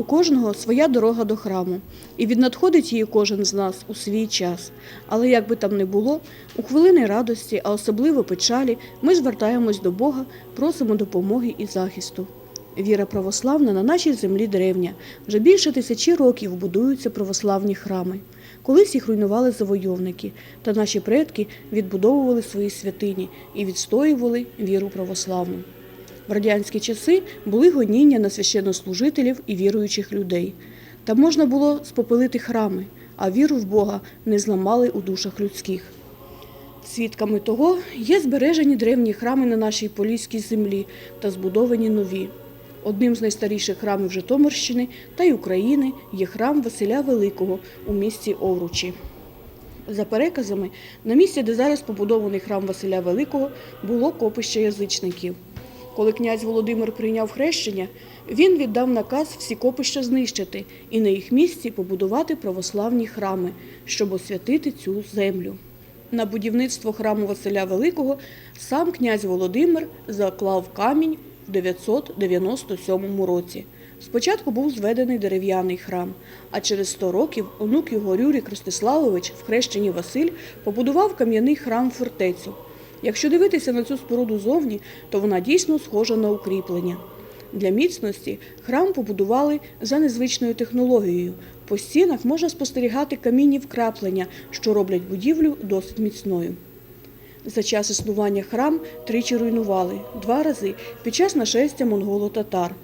У кожного своя дорога до храму, і віднадходить її кожен з нас у свій час. Але як би там не було, у хвилини радості, а особливо печалі, ми звертаємось до Бога, просимо допомоги і захисту. Віра православна на нашій землі древня. Вже більше тисячі років будуються православні храми. Колись їх руйнували завойовники, та наші предки відбудовували свої святині і відстоювали віру православну. В радянські часи були гоніння на священнослужителів і віруючих людей. Та можна було спопилити храми, а віру в Бога не зламали у душах людських. Свідками того є збережені древні храми на нашій поліській землі та збудовані нові. Одним з найстаріших храмів Житомирщини та й України є храм Василя Великого у місті Овручі. За переказами, на місці, де зараз побудований храм Василя Великого, було копище язичників. Коли князь Володимир прийняв хрещення, він віддав наказ всі копища знищити і на їх місці побудувати православні храми, щоб освятити цю землю. На будівництво храму Василя Великого сам князь Володимир заклав камінь в 997 році. Спочатку був зведений дерев'яний храм, а через 100 років онук його Рюрік Ростиславович в хрещенні Василь побудував кам'яний храм фортецю. Якщо дивитися на цю споруду зовні, то вона дійсно схожа на укріплення. Для міцності храм побудували за незвичною технологією. По стінах можна спостерігати камінні вкраплення, що роблять будівлю досить міцною. За час існування храм тричі руйнували два рази під час нашестя монголо-татар.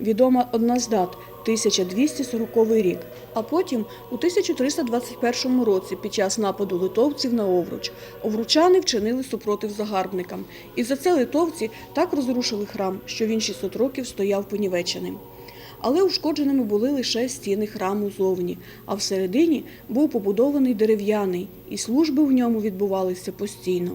Відома одна з дат 1240 рік. А потім, у 1321 році, під час нападу литовців на Овруч, овручани вчинили супротив загарбникам. І за це литовці так розрушили храм, що він 600 років стояв понівеченим. Але ушкодженими були лише стіни храму зовні, а всередині був побудований дерев'яний, і служби в ньому відбувалися постійно.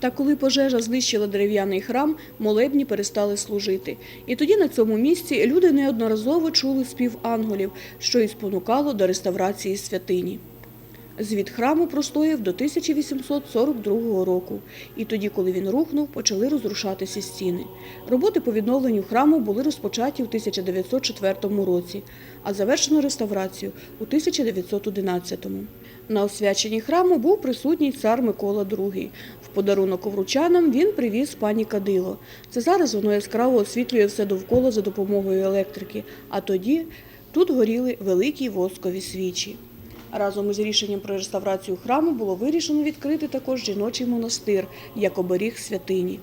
Та коли пожежа знищила дерев'яний храм, молебні перестали служити. І тоді на цьому місці люди неодноразово чули спів ангелів, що і спонукало до реставрації святині. Звід храму простояв до 1842 року, і тоді, коли він рухнув, почали розрушатися стіни. Роботи по відновленню храму були розпочаті у 1904 році, а завершено реставрацію у 1911. На освяченні храму був присутній цар Микола II. В подарунок овручанам він привіз пані Кадило. Це зараз воно яскраво освітлює все довкола за допомогою електрики, а тоді тут горіли великі воскові свічі. Разом із рішенням про реставрацію храму було вирішено відкрити також жіночий монастир як оберіг святині.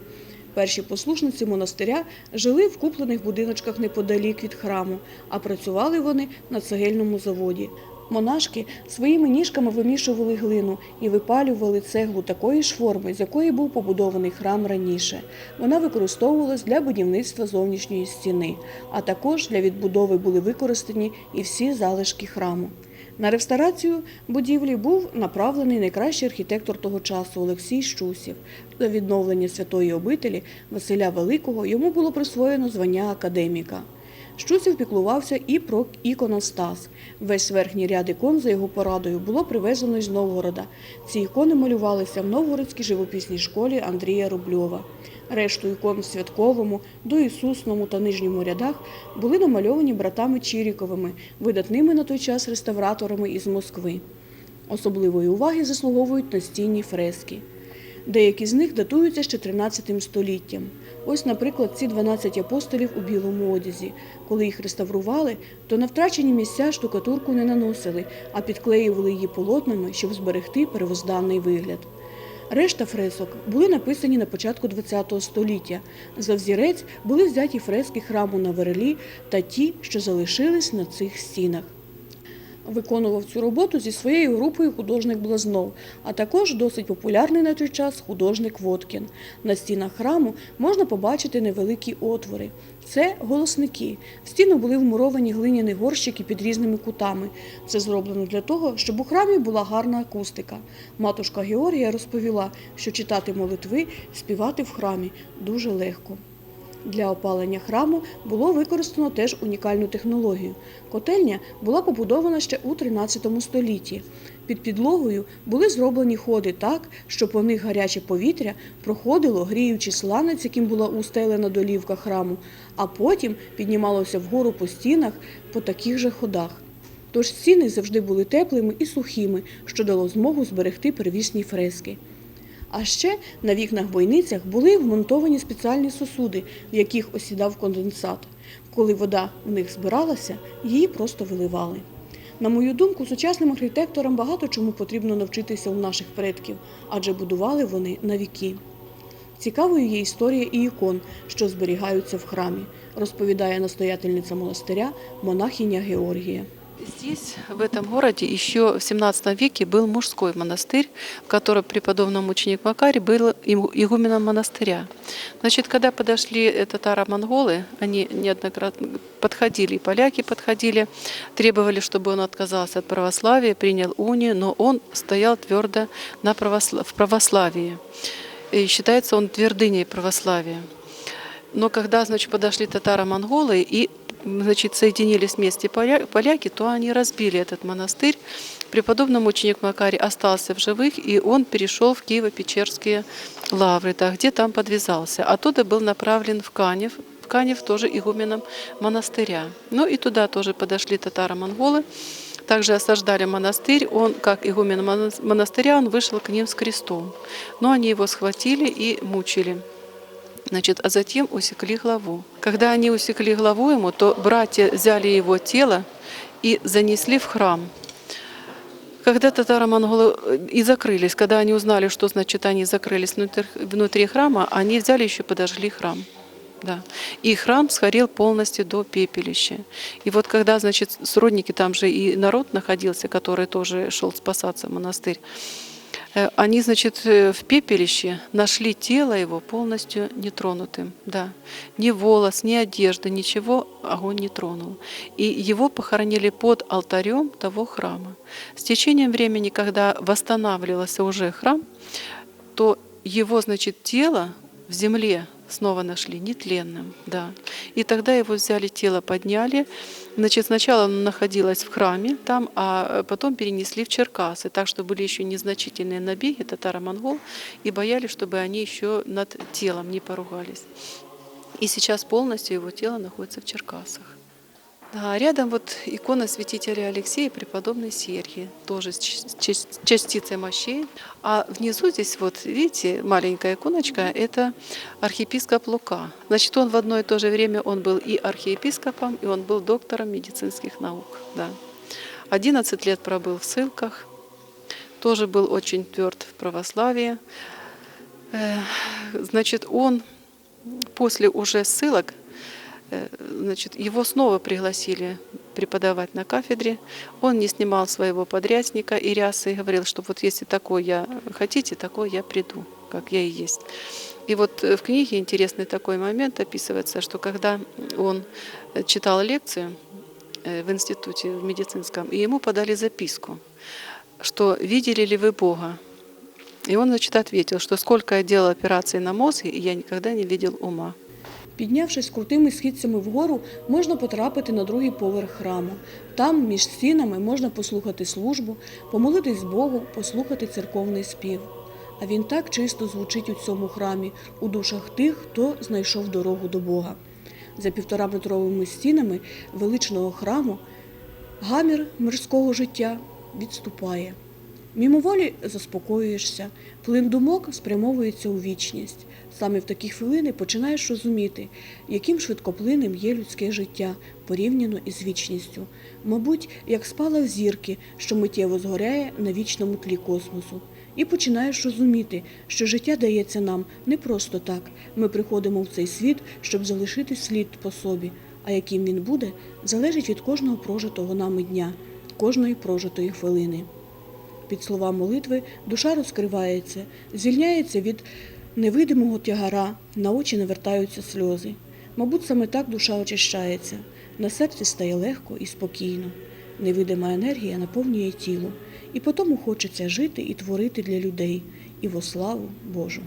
Перші послушниці монастиря жили в куплених будиночках неподалік від храму, а працювали вони на цегельному заводі. Монашки своїми ніжками вимішували глину і випалювали цеглу такої ж форми, з якої був побудований храм раніше. Вона використовувалась для будівництва зовнішньої стіни, а також для відбудови були використані і всі залишки храму. На реставрацію будівлі був направлений найкращий архітектор того часу Олексій Щусів. За відновлення святої обителі Василя Великого йому було присвоєно звання академіка. Щусів піклувався і про іконостас. Весь верхній ряд ікон за його порадою було привезено із Новгорода. Ці ікони малювалися в Новгородській живописній школі Андрія Рубльова. Решту ікон в святковому, доісусному та нижньому рядах були намальовані братами Чіріковими, видатними на той час реставраторами із Москви. Особливої уваги заслуговують настінні фрески. Деякі з них датуються ще 13 століттям. Ось, наприклад, ці 12 апостолів у білому одязі. Коли їх реставрували, то на втрачені місця штукатурку не наносили, а підклеювали її полотнами, щоб зберегти первозданний вигляд. Решта фресок були написані на початку ХХ століття. За взірець були взяті фрески храму на Верелі та ті, що залишились на цих стінах. Виконував цю роботу зі своєю групою художник Блазнов, а також досить популярний на той час художник Водкін. На стінах храму можна побачити невеликі отвори. Це голосники. В стіну були вмуровані глиняні горщики під різними кутами. Це зроблено для того, щоб у храмі була гарна акустика. Матушка Георгія розповіла, що читати молитви, співати в храмі дуже легко. Для опалення храму було використано теж унікальну технологію. Котельня була побудована ще у 13 столітті. Під підлогою були зроблені ходи так, що по них гаряче повітря проходило, гріючи сланець, яким була устелена долівка храму, а потім піднімалося вгору по стінах по таких же ходах. Тож стіни завжди були теплими і сухими, що дало змогу зберегти первісні фрески. А ще на вікнах-бойницях були вмонтовані спеціальні сосуди, в яких осідав конденсат. Коли вода в них збиралася, її просто виливали. На мою думку, сучасним архітекторам багато чому потрібно навчитися у наших предків, адже будували вони на віки. Цікавою є історія і ікон, що зберігаються в храмі, розповідає настоятельниця монастиря монахиня Георгія. Здесь, в этом городе, еще в 17 веке был мужской монастырь, в котором преподобный мученик Макарий был игу- игуменом монастыря. Значит, когда подошли э, татаро-монголы, они неоднократно подходили, и поляки подходили, требовали, чтобы он отказался от православия, принял унию, но он стоял твердо на правосла- в православии. И считается он твердыней православия. Но когда, значит, подошли татаро-монголы и значит, соединились вместе поля- поляки, то они разбили этот монастырь. Преподобный мученик Макарий остался в живых, и он перешел в Киево-Печерские лавры, да, где там подвязался. Оттуда был направлен в Канев, в Канев тоже игуменом монастыря. Ну и туда тоже подошли татаро-монголы, также осаждали монастырь. Он, как игумен монас- монастыря, он вышел к ним с крестом. Но они его схватили и мучили. Значит, а затем усекли главу. Когда они усекли главу ему, то братья взяли его тело и занесли в храм. Когда татаро-монголы э, и закрылись, когда они узнали, что значит они закрылись внутри, внутри храма, они взяли еще подожгли храм. Да. И храм сгорел полностью до пепелища. И вот когда, значит, сродники, там же и народ находился, который тоже шел спасаться в монастырь, Они, значит, э, в пепелище нашли тело его полностью нетронутым. Да. Ни волос, ни одежда, ничего огонь не тронул. И его похоронили под алтарем того храма. С течением времени, когда восстанавливался уже храм, то его, значит, тело в земле снова нашли нетленным, да. И тогда его взяли, тело подняли. Значит, сначала оно находилось в храме там, а потом перенесли в Черкасы, так что были еще незначительные набеги татаро-монгол и боялись, чтобы они еще над телом не поругались. И сейчас полностью его тело находится в Черкасах. Да, рядом вот икона святителя Алексея, преподобный Сергий, тоже с частицей мощей. А внизу здесь вот, видите, маленькая иконочка, это архиепископ Лука. Значит, он в одно и то же время, он был и архиепископом, и он был доктором медицинских наук. Да. 11 лет пробыл в ссылках, тоже был очень тверд в православии. Э, Значит, он после уже ссылок Значит, его снова пригласили преподавать на кафедре. Он не снимал своего подрядника и рясы и говорил, что вот если такой я хотите, такой я приду, как я и есть. И вот э, в книге интересный такой момент описывается, что когда он э, читал лекцию э, в институте в медицинском, и ему подали записку, что видели ли вы Бога? И он, значит, ответил, что сколько я делал операций на мозге, я никогда не видел ума. Піднявшись крутими східцями вгору, можна потрапити на другий поверх храму. Там, між стінами, можна послухати службу, помолитись Богу, послухати церковний спів. А він так чисто звучить у цьому храмі, у душах тих, хто знайшов дорогу до Бога. За півтораметровими стінами величного храму гамір мирського життя відступає. Мімоволі заспокоюєшся, плин думок спрямовується у вічність. Саме в такі хвилини починаєш розуміти, яким швидкоплинним є людське життя порівняно із вічністю. Мабуть, як спалах зірки, що миттєво згоряє на вічному тлі космосу. І починаєш розуміти, що життя дається нам не просто так. Ми приходимо в цей світ, щоб залишити слід по собі. А яким він буде, залежить від кожного прожитого нами дня, кожної прожитої хвилини. Під слова молитви душа розкривається, звільняється від невидимого тягара, на очі навертаються сльози. Мабуть, саме так душа очищається, на серці стає легко і спокійно. Невидима енергія наповнює тіло, і потому хочеться жити і творити для людей, і во славу Божу.